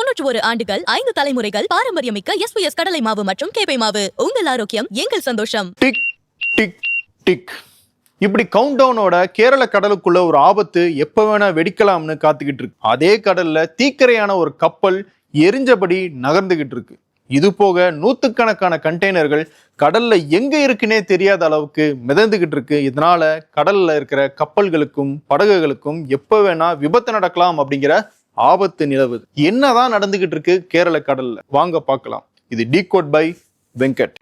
தொன்னூற்று ஒரு ஆண்டுகள் ஐந்து தலைமுறைகள் பாரம்பரியமிக்க எஸ் கடலை மாவு மற்றும் கேபை மாவு. உங்கள் ஆரோக்கியம் எங்கள் சந்தோஷம். Tick tick tick. இப்படி கவுண்ட் டவுனோட கேரள கடலுக்குள்ள ஒரு ஆபத்து எப்ப வேணா வெடிக்கலாம்னு காத்துக்கிட்டு இருக்கு. அதே கடல்ல தீக்கரையான ஒரு கப்பல் எரிஞ்சபடி நகர்ந்துகிட்டு இருக்கு. இது போக நூத்துக்கணக்கான கண்டெய்னர்கள் கடல்ல எங்க இருக்குன்னே தெரியாத அளவுக்கு மிதந்துகிட்டு இருக்கு. இதனால கடல்ல இருக்கிற கப்பல்களுக்கும் படகுகளுக்கும் எப்ப வேணா விபத்து நடக்கலாம் அப்படிங்கிற ஆபத்து நிலவுது என்னதான் நடந்துகிட்டு இருக்கு கேரள கடல்ல? வாங்க பார்க்கலாம். இது டீ கோட் பை வெங்கட்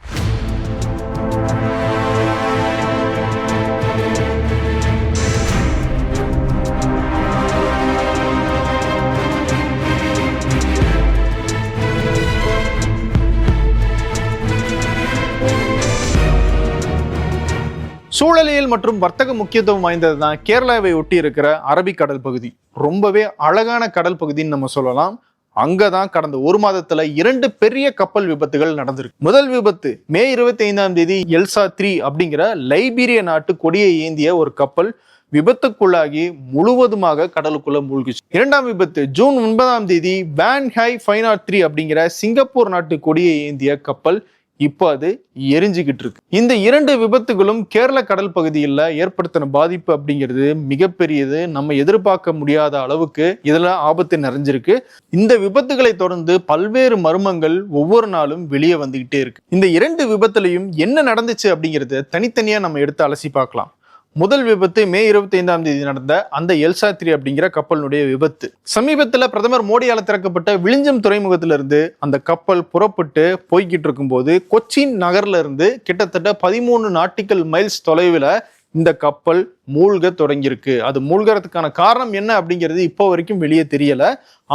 சூழலியல் மற்றும் வர்த்தக முக்கியத்துவம் வாய்ந்தது தான் கேரளாவை ஒட்டி இருக்கிற அரபிக்கடல் பகுதி. ரொம்பவே அழகான கடல் பகுதின்னு நம்ம சொல்லலாம். அங்கதான் கடந்த ஒரு மாதத்துல இரண்டு பெரிய கப்பல் விபத்துகள் நடந்திருக்கு. முதல் விபத்து மே இருபத்தி ஐந்தாம் தேதி எல்சா த்ரீ அப்படிங்கிற லைபீரிய நாட்டு கொடியை ஏந்திய ஒரு கப்பல் விபத்துக்குள்ளாகி முழுவதுமாக கடலுக்குள்ள மூழ்கிச்சு. இரண்டாம் விபத்து ஜூன் ஒன்பதாம் தேதி Wan Hai five naught three அப்படிங்கிற சிங்கப்பூர் நாட்டு கொடியை ஏந்திய கப்பல் இப்போ அது எரிஞ்சுக்கிட்டு இருக்கு. இந்த இரண்டு விபத்துகளும் கேரள கடல் பகுதியில் ஏற்படுத்தின பாதிப்பு அப்படிங்கிறது மிகப்பெரியது. நம்ம எதிர்பார்க்க முடியாத அளவுக்கு இதில் ஆபத்து நிறைஞ்சிருக்கு. இந்த விபத்துகளை தொடர்ந்து பல்வேறு மர்மங்கள் ஒவ்வொரு நாளும் வெளியே வந்துகிட்டே இருக்கு. இந்த இரண்டு விபத்துலையும் என்ன நடந்துச்சு அப்படிங்கிறத தனித்தனியாக நம்ம எடுத்து அலசி பார்க்கலாம். முதல் விபத்து மே இருபத்தி ஐந்தாம் தேதி நடந்த அந்த எல்சாத்ரி அப்படிங்கிற கப்பலினுடைய விபத்து. சமீபத்தில் பிரதமர் மோடியால் திறக்கப்பட்ட விழிஞ்சம் துறைமுகத்திலிருந்து அந்த கப்பல் புறப்பட்டு போய்கிட்டு இருக்கும்போது கொச்சின் நகர்ல இருந்து கிட்டத்தட்ட பதிமூணு நாட்டிக்கல் மைல்ஸ் தொலைவில் இந்த கப்பல் மூழ்க தொடங்கியிருக்கு. அது மூழ்கிறதுக்கான காரணம் என்ன அப்படிங்கிறது இப்போ வரைக்கும் வெளியே தெரியல.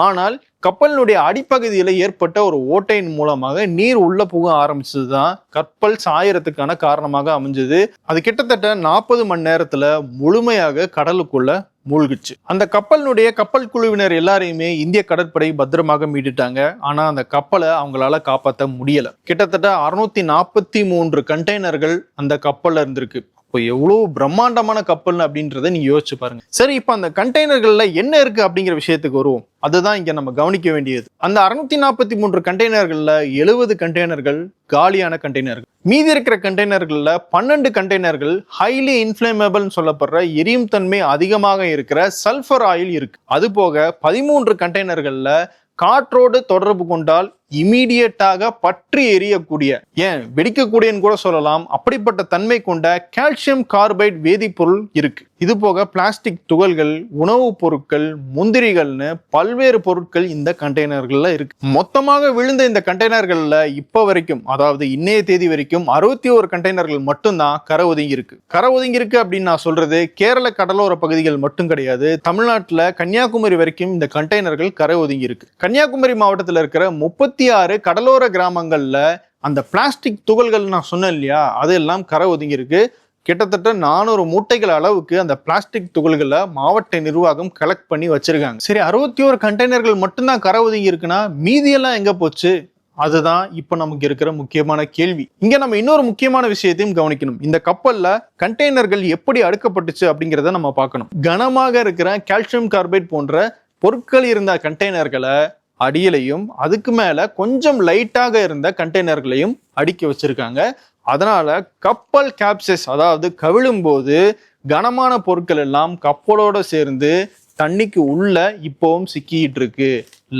ஆனால் கப்பலினுடைய அடிப்பகுதியில் ஏற்பட்ட ஒரு ஓட்டையின் மூலமாக நீர் உள்ள புக ஆரம்பிச்சது தான் கப்பல் சாயறதுக்கான காரணமாக அமைஞ்சது. அது கிட்டத்தட்ட நாற்பது மணி நேரத்துல முழுமையாக கடலுக்குள்ள மூழ்கிச்சு அந்த கப்பலினுடைய கப்பல் குழுவினர் எல்லாரையுமே இந்திய கடற்படை பத்திரமாக மீட்டுட்டாங்க. ஆனா அந்த கப்பலை அவங்களால காப்பாற்ற முடியல. கிட்டத்தட்ட அறுநூத்தி நாற்பத்தி மூன்று கண்டெய்னர்கள் அந்த கப்பல்ல இருந்திருக்கு. இப்போ எவ்வளோ பிரம்மாண்டமான கப்பல் அப்படின்றத நீங்கள் யோசிச்சு பாருங்க. சரி இப்போ அந்த கண்டெய்னர்களில் என்ன இருக்கு அப்படிங்கிற விஷயத்துக்கு வருவோம். அதுதான் இங்கே நம்ம கவனிக்க வேண்டியது. அந்த அறுநூத்தி நாற்பத்தி மூன்று கண்டெய்னர்களில் எழுபது கண்டெய்னர்கள் காலியான கண்டெய்னர்கள் மீதி இருக்கிற கண்டெய்னர்களில் பன்னெண்டு கண்டெய்னர்கள் ஹைலி இன்ஃபிளமபிள்னு சொல்லப்படுற எரியும் தன்மை அதிகமாக இருக்கிற சல்ஃபர் ஆயில் இருக்கு. அது போக பதிமூன்று கண்டெய்னர்களில் காற்றோடு தொடர்பு கொண்டால் இமீடியட்டாக பற்றி எரியக்கூடிய ஏன் வெடிக்கக்கூடியன்னு கூட சொல்லலாம். அப்படிப்பட்ட தன்மை கொண்ட கால்சியம் கார்பைட் வேதிப்பொருள் இருக்கு. இது போக பிளாஸ்டிக் துகள்கள் உணவுப் பொருட்கள் முந்திரிகள்னு பல்வேறு பொருட்கள் இந்த கண்டெய்னர்கள்ல இருக்கு. மொத்தமாக விழுந்த இந்த கண்டெய்னர்கள்ல இப்ப வரைக்கும் அதாவது இன்னைய தேதி வரைக்கும் அறுபத்தி ஒரு கண்டெய்னர்கள் மட்டும்தான் கரை ஒதுங்கி இருக்கு. கரை ஒதுங்கி இருக்கு அப்படின்னு நான் சொல்றது கேரள கடலோர பகுதிகள் மட்டும் கிடையாது. தமிழ்நாட்டில் கன்னியாகுமரி வரைக்கும் இந்த கண்டெய்னர்கள் கரை ஒதுங்கி இருக்கு. கன்னியாகுமரி மாவட்டத்தில் இருக்கிற முப்பத்தி ஆறு கடலோர கிராமங்களில் அந்த பிளாஸ்டிக் துகள்கள் நான் சொன்னேன் இல்லையா? அதெல்லாம் கரை ஒதுங்கியிருக்கு. கிட்டத்தட்ட நானூறு மூட்டைகள் அளவுக்கு அந்த பிளாஸ்டிக் துகள்களை மாவட்ட நிர்வாகம் கலெக்ட் பண்ணி வச்சிருக்காங்க. சரி அறுபத்தி ஒரு கண்டெய்னர்கள் மட்டும்தான் கரை ஒதுங்கி இருக்குன்னா மீதியெல்லாம் எங்க போச்சு? அதுதான் இப்போ நமக்கு இருக்கிற முக்கியமான கேள்வி. இங்க நம்ம இன்னொரு முக்கியமான விஷயத்தையும் கவனிக்கணும். இந்த கப்பல்ல கண்டெய்னர்கள் எப்படி அடுக்கப்பட்டுச்சு அப்படிங்கிறத நம்ம பார்க்கணும். கனமாக இருக்கிற கால்சியம் கார்பைட் போன்ற பொருட்கள் இருந்த கண்டெய்னர்களை அடியிலையும் அதுக்கு மேலே கொஞ்சம் லைட்டாக இருந்த கண்டெய்னர்களையும் அடுக்கி வச்சிருக்காங்க. அதனால கப்பல் கேப்சஸ் அதாவது கவிழும் போது கனமான பொருட்கள் எல்லாம் கப்பலோட சேர்ந்து தண்ணிக்கு உள்ள இப்போவும் சிக்கிட்டு இருக்கு.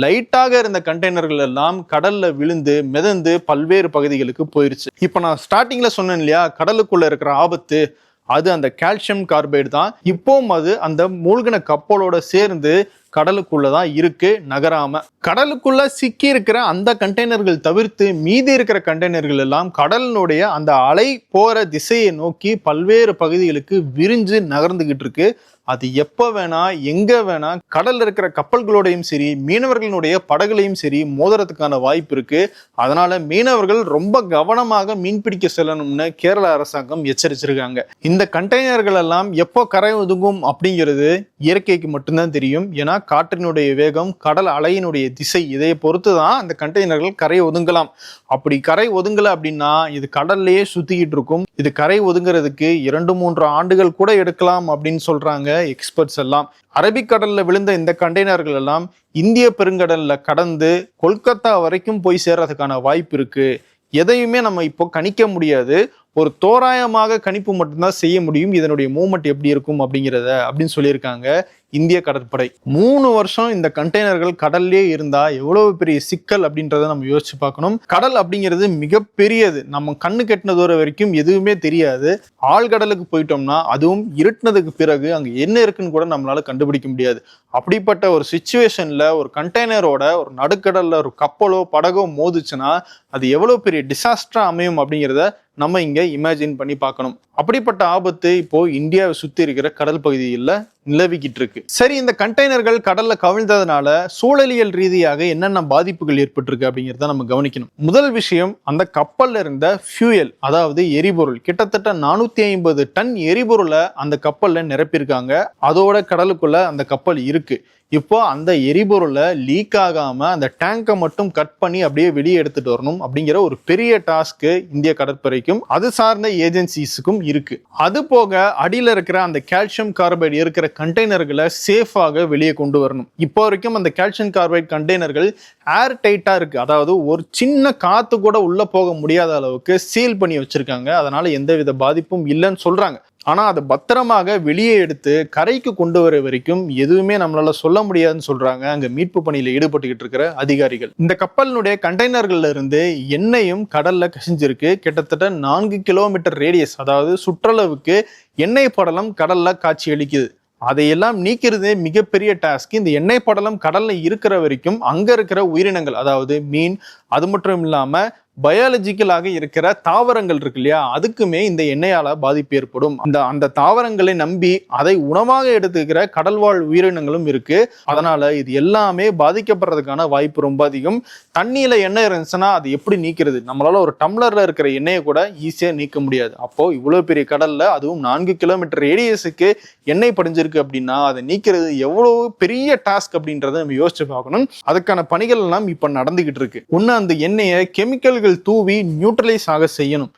லைட்டாக இருந்த கண்டெய்னர்கள் எல்லாம் கடல்ல விழுந்து மிதந்து பல்வேறு பகுதிகளுக்கு போயிருச்சு. இப்போ நான் ஸ்டார்டிங்ல சொன்னேன் இல்லையா கடலுக்குள்ள இருக்கிற ஆபத்து அது அந்த கால்சியம் கார்பைடு தான். இப்போவும் அது அந்த மூழ்கின கப்பலோட சேர்ந்து கடலுக்குள்ள தான் இருக்கு நகராம. கடலுக்குள்ள சிக்கி இருக்கிற அந்த கண்டெய்னர்கள் தவிர்த்து மீதி இருக்கிற கண்டெய்னர்கள் எல்லாம் கடலினுடைய அந்த அலை போற திசையை நோக்கி பல்வேறு பகுதிகளுக்கு விரிஞ்சு நகர்ந்துகிட்டு இருக்கு. அது எப்போ வேணா எங்கே வேணா கடல்ல இருக்கிற கப்பல்களோடையும் சரி மீனவர்களுடைய படகுலையும் சரி மோதுறதுக்கான வாய்ப்பு இருக்கு. அதனால மீனவர்கள் ரொம்ப கவனமாக மீன்பிடிக்க செல்லணும்னு கேரள அரசாங்கம் எச்சரிச்சிருக்காங்க. இந்த கண்டெய்னர்கள் எல்லாம் எப்போ கரை ஒதுங்கும் அப்படிங்கிறது இயற்கைக்கு மட்டும்தான் தெரியும். ஏன்னா காற்றினுடைய வேகம் கடல் அலையினுடைய திசை இதை பொறுத்து தான் அந்த கண்டெய்னர்கள் கரை ஒதுங்கலாம். அப்படி கரை ஒதுங்கலை அப்படின்னா இது கடல்லையே சுத்திக்கிட்டு இருக்கும். இது கரை ஒதுங்கிறதுக்கு இரண்டு மூன்று ஆண்டுகள் கூட எடுக்கலாம் அப்படின்னு சொல்றாங்க எக்ஸ்பர்ட்ஸ் எல்லாம். அரபிக்கடல்ல விழுந்த இந்த கண்டெய்னர்கள் எல்லாம் இந்திய பெருங்கடல்ல கடந்து கொல்கத்தா வரைக்கும் போய் சேர்றதுக்கான வாய்ப்பு இருக்கு. எதையுமே நம்ம இப்போ கணிக்க முடியாது. ஒரு தோராயமாக கணிப்பு மட்டும்தான் செய்ய முடியும். இதனுடைய மூமெண்ட் எப்படி இருக்கும் அப்படிங்கிறத அப்படின்னு சொல்லியிருக்காங்க இந்திய கடற்படை. மூணு வருஷம் இந்த கண்டெய்னர்கள் கடல்லே இருந்தா எவ்வளவு பெரிய சிக்கல் அப்படின்றத நம்ம யோசிச்சு பார்க்கணும். கடல் அப்படிங்கிறது மிகப்பெரியது. நம்ம கண்ணு கெட்டின தூரம் வரைக்கும் எதுவுமே தெரியாது. ஆழ்கடலுக்கு போயிட்டோம்னா அதுவும் இருட்டினதுக்கு பிறகு அங்க என்ன இருக்குன்னு கூட நம்மளால கண்டுபிடிக்க முடியாது. அப்படிப்பட்ட ஒரு சுச்சுவேஷன்ல ஒரு கண்டெய்னரோட ஒரு நடுக்கடல்ல ஒரு கப்பலோ படகோ மோதுச்சுன்னா அது எவ்வளவு பெரிய டிசாஸ்டரா அமையும் அப்படிங்கிறத நம்ம இங்கே இமேஜின் பண்ணி பார்க்கணும். அப்படிப்பட்ட ஆபத்து இப்போ இந்தியாவை சுற்றி இருக்கிற கடல் பகுதியில் நிலவிக்கிட்டு இருக்கு. சரி இந்த கண்டெய்னர்கள் கடல்ல கவிழ்ந்ததுனால சூழலியல் ரீதியாக என்னென்ன பாதிப்புகள் ஏற்பட்டிருக்கு அப்படிங்கிறத நம்ம கவனிக்கணும். முதல் விஷயம் அந்த கப்பல்ல இருந்த ஃபியூயல் அதாவது எரிபொருள் கிட்டத்தட்ட நானூத்தி ஐம்பது டன் எரிபொருளை அந்த கப்பல்ல நிரப்பியிருக்காங்க. அதோட கடலுக்குள்ள அந்த கப்பல் இருக்கு. இப்போ அந்த எரிபொருளை லீக் ஆகாம அந்த டேங்கை மட்டும் கட் பண்ணி அப்படியே வெளியே எடுத்துட்டு வரணும் அப்படிங்கிற ஒரு பெரிய டாஸ்க் இந்திய கடற்படைக்கும் அது சார்ந்த ஏஜென்சிஸுக்கும் இருக்கு. அது போக அடியில் இருக்கிற அந்த கால்சியம் கார்பைடு இருக்கிற கண்டெய்னர்களை சேஃபாக வெளியே கொண்டு வரணும். இப்போ வரைக்கும் அந்த கால்சியம் கார்பைடு கண்டெய்னர்கள் ஏர் டைட்டா இருக்கு. அதாவது ஒரு சின்ன காத்து கூட உள்ள போக முடியாத அளவுக்கு சீல் பண்ணி வச்சிருக்காங்க. அதனால எந்தவித பாதிப்பும் இல்லைன்னு சொல்றாங்க. ஆனால் அதை பத்திரமாக வெளியே எடுத்து கரைக்கு கொண்டு வர வரைக்கும் எதுவுமே நம்மளால் சொல்ல முடியாதுன்னு சொல்கிறாங்க அங்கே மீட்பு பணியில் ஈடுபட்டுக்கிட்டு இருக்கிற அதிகாரிகள். இந்த கப்பலினுடைய கண்டெய்னர்கள்ல இருந்து எண்ணெயும் கடலில் கசிஞ்சிருக்கு. கிட்டத்தட்ட நான்கு கிலோமீட்டர் ரேடியஸ் அதாவது சுற்றளவுக்கு எண்ணெய் படலம் கடலில் காட்சி அளிக்குது. அதையெல்லாம் நீக்கிறதே மிகப்பெரிய டாஸ்க் இந்த எண்ணெய் படலம் கடலில் இருக்கிற வரைக்கும் அங்கே இருக்கிற உயிரினங்கள் அதாவது மீன் அது மட்டும் இல்லாமல் பயாலஜிக்கலாக இருக்கிற தாவரங்கள் இருக்கு இல்லையா? அதுக்குமே இந்த எண்ணெயால பாதிப்பு ஏற்படும். அந்த அந்த தாவரங்களை நம்பி அதை உணவாக எடுத்துக்கிற கடல்வாழ் உயிரினங்களும் இருக்கு. அதனால இது எல்லாமே பாதிக்கப்படுறதுக்கான வாய்ப்பு ரொம்ப அதிகம். தண்ணியில எண்ணெய் இருந்துச்சுன்னா அது எப்படி நீக்கிறது? நம்மளால ஒரு டம்ளர்ல இருக்கிற எண்ணெயை கூட ஈஸியா நீக்க முடியாது. அப்போ இவ்வளவு பெரிய கடல்ல அதுவும் நான்கு கிலோமீட்டர் ரேடியஸுக்கு எண்ணெய் படிஞ்சிருக்கு அப்படின்னா அதை நீக்கிறது எவ்வளவு பெரிய டாஸ்க் அப்படின்றத நம்ம யோசிச்சு பார்க்கணும். அதுக்கான பணிகள் எல்லாம் இப்ப நடந்துகிட்டு இருக்கு. ஒன்னு அந்த எண்ணெயை கெமிக்கல் கப்பல்கள் தூவி நியூட்ரலைஸ் ஆக செய்யணும்.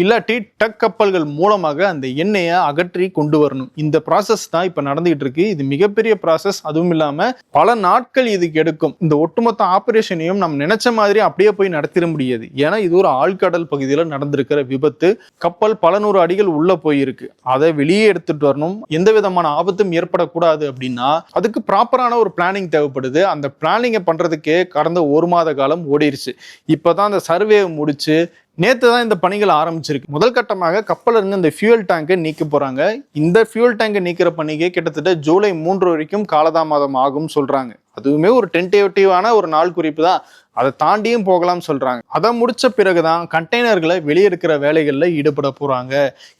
இல்லாட்டி டக் கப்பல்கள் மூலமாக அந்த எண்ணெயை அகற்றி கொண்டு வரணும். இந்த ப்ராசஸ் தான் இப்ப நடந்துகிட்டு இருக்கு. இது மிகப்பெரிய ப்ராசஸ் அதுவும் இல்லாம பல நாட்கள் இதுக்கு எடுக்கும். இந்த ஒட்டுமொத்த ஆபரேஷனையும் நம்ம நினைச்ச மாதிரி அப்படியே போய் நடத்திட முடியாது. ஏன்னா இது ஒரு ஆழ்கடல் பகுதியில் நடந்திருக்கிற விபத்து. கப்பல் பல நூறு அடிகள் உள்ள போயிருக்கு. அதை வெளியே எடுத்துட்டு வரணும். எந்த விதமான ஆபத்தும் ஏற்படக்கூடாது அப்படின்னா அதுக்கு ப்ராப்பரான ஒரு பிளானிங் தேவைப்படுது. அந்த பிளானிங்கை பண்றதுக்கே கடந்த ஒரு மாத காலம் ஓடிருச்சு. இப்பதான் அந்த சர்வே முடிச்சு நேற்று தான் இந்த பணிகள் ஆரம்பிச்சிருக்கு. முதல் கட்டமாக கப்பலில் இருந்து இந்த ஃபியூல் டேங்கை நீக்க போகிறாங்க இந்த ஃபியூல் டேங்கை நீக்கிற பணிக்கு கிட்டத்தட்ட ஜூலை மூன்று வரைக்கும் காலதாமதம் ஆகும் சொல்கிறாங்க அதுவுமே ஒரு டென்டேட்டிவான ஒரு நாள் குறிப்பு தான். அதை தாண்டியும் போகலாம் சொல்கிறாங்க அதை முடித்த பிறகு தான் கண்டெய்னர்களை வெளியெடுக்கிற வேலைகளில் ஈடுபட போகிறாங்க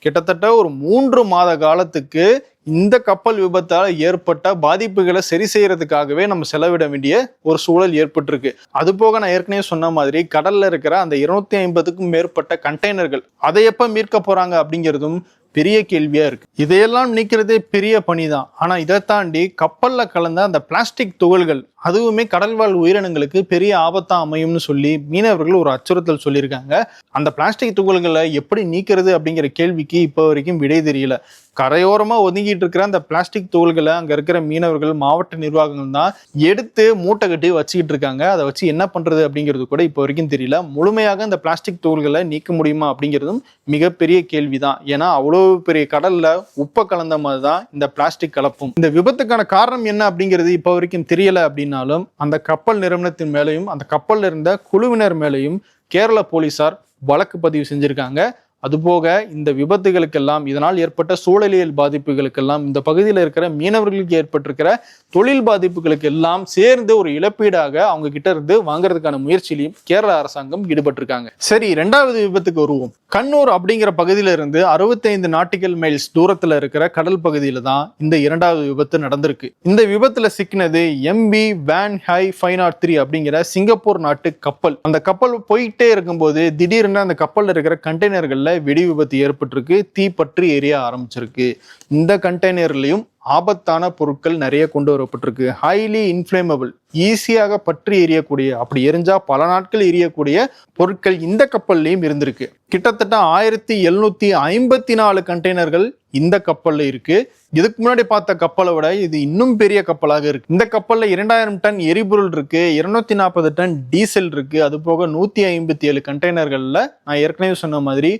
கிட்டத்தட்ட ஒரு மூன்று மாத காலத்துக்கு இந்த கப்பல் விபத்தால் ஏற்பட்ட பாதிப்புகளை சரி செய்யறதுக்காகவே நம்ம செலவிட வேண்டிய ஒரு சூழல் ஏற்பட்டிருக்கு. அது போக நான் ஏற்கனவே சொன்ன மாதிரி கடல்ல இருக்கிற அந்த இருநூத்தி ஐம்பதுக்கும் மேற்பட்ட கண்டெய்னர்கள் அதை எப்ப மீட்க போறாங்க அப்படிங்கிறதும் பெரிய கேள்வியா இருக்கு. இதையெல்லாம் நீக்கிறதே பெரிய பணிதான். ஆனா இதை தாண்டி கப்பல்ல கலந்த அந்த பிளாஸ்டிக் துகள்கள் அதுவுமே கடல்வாழ் உயிரினங்களுக்கு பெரிய ஆபத்தா அமையும்னு சொல்லி மீனவர்கள் ஒரு அச்சுறுத்தல் சொல்லியிருக்காங்க. அந்த பிளாஸ்டிக் துகள்களை எப்படி நீக்கிறது அப்படிங்கிற கேள்விக்கு இப்போ வரைக்கும் விடை தெரியல. கரையோரமா ஒதுங்கிட்டு இருக்கிற அந்த பிளாஸ்டிக் துகள்களை அங்க இருக்கிற மீனவர்கள் மாவட்ட நிர்வாகங்கள் தான் எடுத்து மூட்டை கட்டி வச்சுக்கிட்டு இருக்காங்க. அதை வச்சு என்ன பண்றது அப்படிங்கிறது கூட இப்போ வரைக்கும் தெரியல. முழுமையாக அந்த பிளாஸ்டிக் துகள்களை நீக்க முடியுமா அப்படிங்கிறதும் மிகப்பெரிய கேள்விதான். ஏன்னா அவ்வளோ பெரிய கடல்ல உப்பை கலந்த மாதிரி தான் இந்த பிளாஸ்டிக் கலப்பும். இந்த விபத்துக்கான காரணம் என்ன அப்படிங்கிறது இப்போ வரைக்கும் தெரியல அப்படின்னாலும் அந்த கப்பல் நிறுவனத்தின் மேலையும் அந்த கப்பலில் இருந்த குழுவினர் மேலையும் கேரள போலீசார் வழக்கு பதிவு செஞ்சுருக்காங்க. அதுபோக இந்த விபத்துகளுக்கெல்லாம் இதனால் ஏற்பட்ட சூழலியல் பாதிப்புகளுக்கெல்லாம் இந்த பகுதியில் இருக்கிற மீனவர்களுக்கு ஏற்பட்டிருக்கிற தொழில் பாதிப்புகளுக்கு எல்லாம் சேர்ந்து ஒரு இழப்பீடாக அவங்க கிட்ட இருந்து வாங்குறதுக்கான முயற்சியிலையும் கேரள அரசாங்கம் ஈடுபட்டிருக்காங்க. சரி ரெண்டாவது விபத்துக்கு வருவோம். கண்ணூர் அப்படிங்கிற பகுதியில இருந்து அறுபத்தைந்து நாட்டிக்கல் மைல்ஸ் தூரத்துல இருக்கிற கடல் பகுதியில தான் இந்த இரண்டாவது விபத்து நடந்திருக்கு. இந்த விபத்துல சிக்கினது MV Wan Hai five naught three அப்படிங்கிற சிங்கப்பூர் நாட்டு கப்பல். அந்த கப்பல் போயிட்டே இருக்கும்போது திடீர்னு அந்த கப்பல்ல இருக்கிற கண்டெய்னர்கள்ல வெடி விபத்து ஏற்பட்டிருக்கு தீ பற்றி எரிய ஆரம்பிச்சிருக்கு. இந்த கண்டெய்னர்லையும் ஆபத்தான பொருட்கள் நிறைய கொண்டு வரப்பட்டிருக்கு. ஹைலி இன்ஃப்ளேமபிள் ஈஸியாக பற்றி எரியக்கூடிய அப்படி எரிஞ்சா பல நாட்கள் எரியக்கூடிய பொருட்கள் இந்த கப்பல்லையும் இருந்திருக்கு. கிட்டத்தட்ட ஆயிரத்தி எழுநூத்தி ஐம்பத்தி நாலு கண்டெய்னர்கள் இந்த கப்பல்ல இருக்கு. இதுக்கு முன்னாடி பார்த்த கப்பலை விட இது இன்னும் பெரிய கப்பலாக இருக்கு. இந்த கப்பல்ல இரண்டாயிரம் டன் எரிபொருள் இருக்கு இருநூத்தி நாற்பது டன் டீசல் இருக்கு. அது போக நூத்தி ஐம்பத்தி ஏழு கண்டெய்னர்கள்ல நான் ஏற்கனவே சொன்ன மாதிரி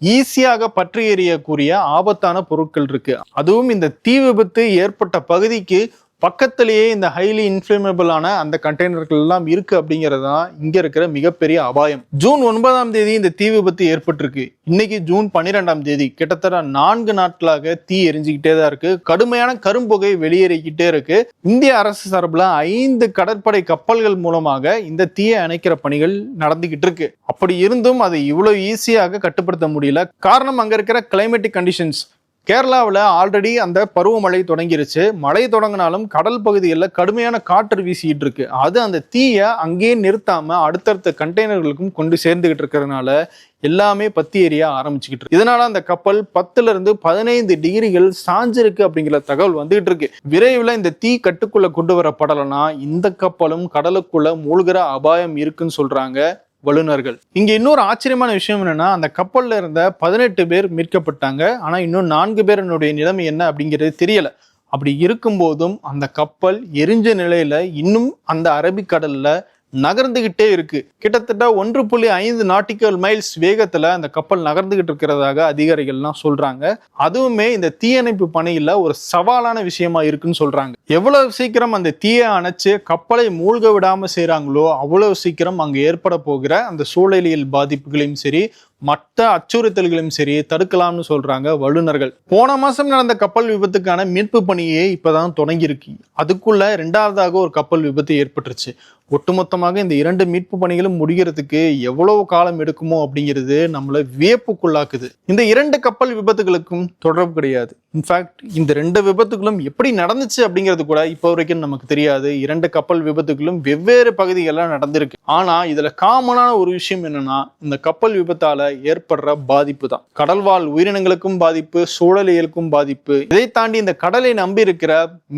ஈஸியாக பற்றி எறியக்கூடிய ஆபத்தான பொருட்கள் இருக்கு. அதுவும் இந்த தீ விபத்து ஏற்பட்ட பகுதிக்கு பக்கத்திலேயே இந்த ஹைலி இன்ஃபிளமபிளான அந்த கண்டெய்னர்கள் எல்லாம் இருக்கு அப்படிங்கிறது தான் இங்க இருக்கிற மிகப்பெரிய அபாயம். ஜூன் ஒன்பதாம் தேதி இந்த தீ விபத்து ஏற்பட்டிருக்கு. இன்னைக்கு ஜூன் பன்னிரெண்டாம் தேதி. கிட்டத்தட்ட நான்கு நாட்களாக தீ எரிஞ்சுக்கிட்டே தான் இருக்கு. கடுமையான கரும்புகை வெளியேறிக்கிட்டே இருக்கு. இந்திய அரசு சார்பில் ஐந்து கடற்படை கப்பல்கள் மூலமாக இந்த தீயை அணைக்கிற பணிகள் நடந்துகிட்டு இருக்கு. அப்படி இருந்தும் அதை இவ்வளவு ஈஸியாக கட்டுப்படுத்த முடியல. காரணம் அங்க இருக்கிற கிளைமேட்டிக் கண்டிஷன்ஸ் கேரளாவில் ஆல்ரெடி அந்த பருவமழை தொடங்கிருச்சு. மழை தொடங்கினாலும் கடல் பகுதிகளில் கடுமையான காற்று வீசிட்டு இருக்கு. அது அந்த தீயை அங்கேயே நிறுத்தாமல் அடுத்தடுத்த கண்டெய்னர்களுக்கும் கொண்டு சேர்ந்துகிட்டு இருக்கிறதுனால எல்லாமே பத்தி எரிய ஆரம்பிச்சுக்கிட்டு இருக்கு. இதனால அந்த கப்பல் பத்துல இருந்து பதினைந்து டிகிரிகள் சாஞ்சிருக்கு அப்படிங்கிற தகவல் வந்துகிட்டு இருக்கு. விரைவில் இந்த தீ கட்டுக்குள்ள கொண்டு வரப்படலைன்னா இந்த கப்பலும் கடலுக்குள்ள மூழ்கிற அபாயம் இருக்குன்னு சொல்றாங்க. வல்லுநர்கள். இங்க இன்னொரு ஆச்சரியமான விஷயம் என்னன்னா அந்த கப்பல்ல இருந்த பதினெட்டு பேர் மீட்கப்பட்டாங்க. ஆனா இன்னும் நான்கு பேரனுடைய நிலைமை என்ன அப்படிங்கிறது தெரியல. அப்படி இருக்கும்போதும் அந்த கப்பல் எரிஞ்ச நிலையில இன்னும் அந்த அரபிக்கடல்ல நகர்ந்துகிட்டே இருக்கு. கிட்டத்தட்ட ஒன்று புள்ளி ஐந்து நாட்டிக்கல் மைல்ஸ் வேகத்துல அந்த கப்பல் நகர்ந்துகிட்டு இருக்கிறதாக அதிகாரிகள்லாம் சொல்றாங்க. அதுவுமே இந்த தீயணைப்பு பணியில ஒரு சவாலான விஷயமா இருக்குன்னு சொல்றாங்க. எவ்வளவு சீக்கிரம் அந்த தீயை அணைச்சு கப்பலை மூழ்க விடாம செய்றாங்களோ அவ்வளவு சீக்கிரம் அங்கு ஏற்பட போகிற அந்த சூழலியல் பாதிப்புகளையும் சரி மற்ற அச்சுறுத்தல்களையும் சரி தடுக்கலாம்னு சொல்றாங்க வல்லுநர்கள். போன மாசம் நடந்த கப்பல் விபத்துக்கான மீட்பு பணியே இப்பதான் தொடங்கியிருக்கு. அதுக்குள்ள ரெண்டாவதாக ஒரு கப்பல் விபத்து ஏற்பட்டுருச்சு. ஒட்டுமொத்தமாக இந்த இரண்டு மீட்பு பணிகளும் முடிகிறதுக்கு எவ்வளவு காலம் எடுக்குமோ அப்படிங்கிறது நம்மளை வியப்புக்குள்ளாக்குது. இந்த இரண்டு கப்பல் விபத்துகளுக்கும் தொடர்பு கிடையாது. இன்ஃபேக்ட் இந்த ரெண்டு விபத்துகளும் எப்படி நடந்துச்சு அப்படிங்கிறது கூட இப்போ வரைக்கும் நமக்கு தெரியாது. இரண்டு கப்பல் விபத்துகளும் வெவ்வேறு பகுதிகளில் நடந்திருக்கு. ஆனால் இதில் காமனான ஒரு விஷயம் என்னன்னா இந்த கப்பல் விபத்தால் ஏற்படுற பாதிப்பு தான். கடல்வாழ் உயிரினங்களுக்கும் பாதிப்பு சூழலியலுக்கும் பாதிப்பு. இதை தாண்டி இந்த கடலை நம்பி இருக்கிற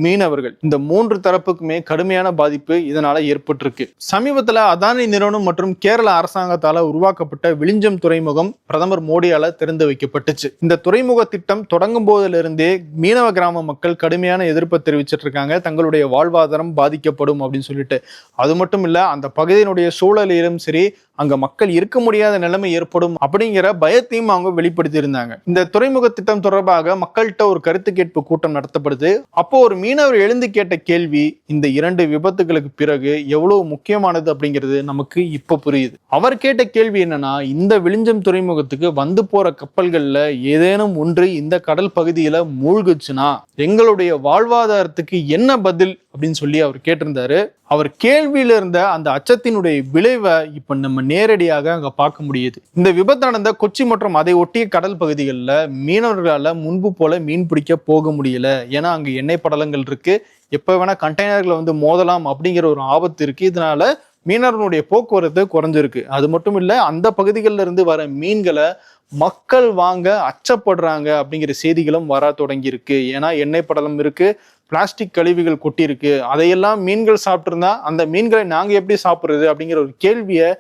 மீனவர்கள் இந்த மூன்று தரப்புக்குமே கடுமையான பாதிப்பு இதனால ஏற்பட்டிருக்கு. சமீபத்தில் அதானி நிறுவனம் மற்றும் கேரள அரசாங்கத்தால் உருவாக்கப்பட்ட விழிஞ்சம் துறைமுகம் பிரதமர் மோடியால திறந்து வைக்கப்பட்டுச்சு. இந்த துறைமுக திட்டம் தொடங்கும் போதிலிருந்தே மீனவ கிராம மக்கள் கடுமையான எதிர்ப்பை தெரிவிச்சிட்டு இருக்காங்க. தங்களுடைய வாழ்வாதாரம் பாதிக்கப்படும் அப்படின்னு சொல்லிட்டு. அது மட்டும் இல்லை அந்த பகுதியினுடைய சூழலிலும் சரி அங்க மக்கள் இருக்க முடியாத நிலைமை ஏற்படும் அப்படிங்கிற பயத்தையும் அவங்க வெளிப்படுத்தி இருந்தாங்க இந்த துறைமுக திட்டம் தொடர்பாக மக்கள்கிட்ட ஒரு கருத்து கேட்பு கூட்டம் நடத்தப்படுது. அப்போ ஒரு மீனவர் எழுந்து கேட்ட கேள்வி இந்த இரண்டு விபத்துகளுக்கு பிறகு எவ்வளவு முக்கியமானது அப்படிங்கிறது நமக்கு இப்ப புரியுது. அவர் கேட்ட கேள்வி என்னன்னா இந்த விழிஞ்சம் துறைமுகத்துக்கு வந்து போற கப்பல்கள்ல ஏதேனும் ஒன்று இந்த கடல் பகுதியில மூழ்குச்சுன்னா எங்களுடைய வாழ்வாதாரத்துக்கு என்ன பதில் அப்படின்னு சொல்லி அவர் கேட்டிருந்தாரு. அவர் கேள்வியில இருந்த அந்த அச்சத்தினுடைய விளைவை இப்ப நம்ம நேரடியாக அங்க பார்க்க முடியுது. இந்த விபத்து நடந்த கொச்சி மற்றும் அதை ஒட்டிய கடல் பகுதிகளில் மீனவர்களால முன்பு போல மீன் பிடிக்க போக முடியல. ஏன்னா அங்க எண்ணெய் படலங்கள் இருக்கு. எப்ப வேணா கண்டெய்னர்களை வந்து மோதலாம் அப்படிங்கிற ஒரு ஆபத்து இருக்கு. இதனால மீனவர்களுடைய போக்குவரத்து குறைஞ்சிருக்கு. அது மட்டும் இல்லை அந்த பகுதிகளில் இருந்து வர மீன்களை மக்கள் வாங்க அச்சப்படுறாங்க அப்படிங்கிற செய்திகளும் வர தொடங்கியிருக்கு. ஏன்னா எண்ணெய் படலம் இருக்கு பிளாஸ்டிக் கழிவுகள் கொட்டியிருக்கு. அதையெல்லாம் மீன்கள் சாப்பிட்ருந்தா அந்த மீன்களை நாங்கள் எப்படி சாப்பிட்றது அப்படிங்கிற ஒரு கேள்வியை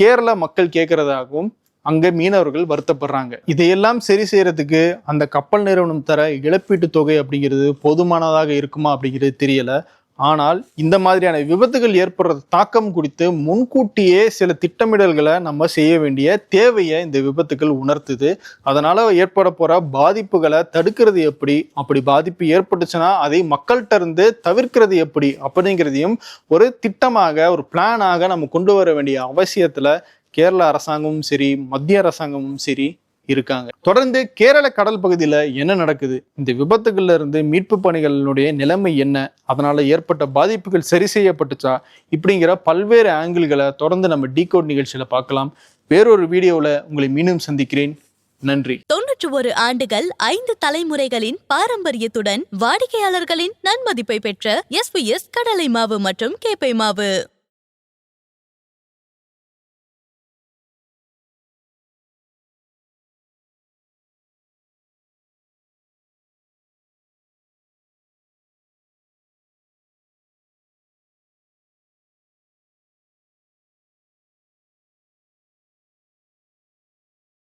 கேரள மக்கள் கேட்கறதாகவும் அங்கே மீனவர்கள் வருத்தப்படுறாங்க. இதையெல்லாம் சரி செய்யறதுக்கு அந்த கப்பல் நிறுவனம் தர இழப்பீட்டு தொகை அப்படிங்கிறது போதுமானதாக இருக்குமா அப்படிங்கிறது தெரியல. ஆனால் இந்த மாதிரியான விபத்துகள் ஏற்படுற தாக்கம் குறித்து முன்கூட்டியே சில திட்டமிடல்களை நம்ம செய்ய வேண்டிய தேவையை இந்த விபத்துகள் உணர்த்துது. அதனால் ஏற்பட போகிற பாதிப்புகளை தடுக்கிறது எப்படி? அப்படி பாதிப்பு ஏற்பட்டுச்சுன்னா அதை மக்கள்கிட்ட இருந்து தவிர்க்கிறது எப்படி? அப்படிங்கிறதையும் ஒரு திட்டமாக ஒரு பிளானாக நம்ம கொண்டு வர வேண்டிய அவசியத்தில் கேரள அரசாங்கமும் சரி மத்திய அரசாங்கமும் சரி இருக்காங்க. தொடர்ந்து கேரள கடல் பகுதியில் என்ன நடக்குது? இந்த விபத்துகள்ல இருந்து மீட்பு பணிகளினுடைய நிலைமை என்ன? அதனால ஏற்பட்ட பாதிப்புகள் சரி செய்யப்பட்டுச்சா? இப்படிங்கிற பல்வேறு ஆங்கிள்களை தொடர்ந்து நம்ம டீகோட் நிகழ்ச்சியில பார்க்கலாம். வேறொரு வீடியோவில் உங்களை மீண்டும் சந்திக்கிறேன். நன்றி. தொன்னூற்று ஒரு ஆண்டுகள் ஐந்து தலைமுறைகளின் பாரம்பரியத்துடன் வாடிக்கையாளர்களின் நன்மதிப்பை பெற்ற எஸ்பிஎஸ் கடலை மாவு மற்றும் கேப்பை மாவு.